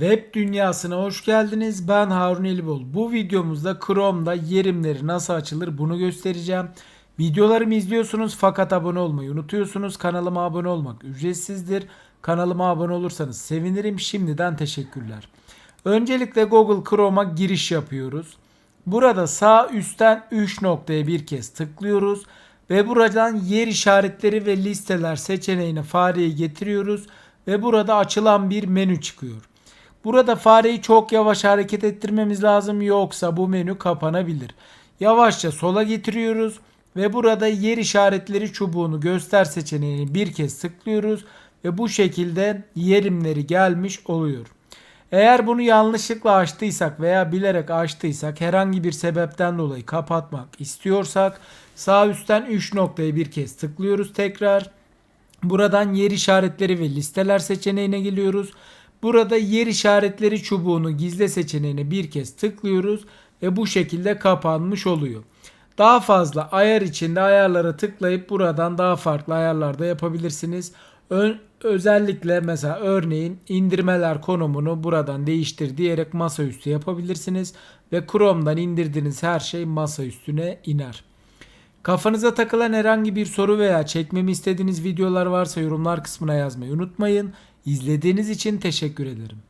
Web dünyasına hoş geldiniz. Ben Harun Elibol. Bu videomuzda Chrome'da yerimleri nasıl açılır bunu göstereceğim. Videolarımı izliyorsunuz fakat abone olmayı unutuyorsunuz. Kanalıma abone olmak ücretsizdir. Kanalıma abone olursanız sevinirim. Şimdiden teşekkürler. Öncelikle Google Chrome'a giriş yapıyoruz. Burada sağ üstten 3 noktaya bir kez tıklıyoruz ve buradan yer işaretleri ve listeler seçeneğine fareyi getiriyoruz ve burada açılan bir menü çıkıyor. Burada fareyi çok yavaş hareket ettirmemiz lazım yoksa bu menü kapanabilir. Yavaşça sola getiriyoruz ve burada yer işaretleri çubuğunu göster seçeneğini bir kez tıklıyoruz ve bu şekilde yerimleri gelmiş oluyor. Eğer bunu yanlışlıkla açtıysak veya bilerek açtıysak herhangi bir sebepten dolayı kapatmak istiyorsak sağ üstten 3 noktayı bir kez tıklıyoruz tekrar. Buradan yer işaretleri ve listeler seçeneğine geliyoruz. Burada yer işaretleri çubuğunu gizle seçeneğine bir kez tıklıyoruz ve bu şekilde kapanmış oluyor. Daha fazla ayar içinde ayarlara tıklayıp buradan daha farklı ayarlarda yapabilirsiniz. Ö- özellikle mesela örneğin indirmeler konumunu buradan değiştir diyerek masaüstü yapabilirsiniz ve Chrome'dan indirdiğiniz her şey masa üstüne iner. Kafanıza takılan herhangi bir soru veya çekmemi istediğiniz videolar varsa yorumlar kısmına yazmayı unutmayın. İzlediğiniz için teşekkür ederim.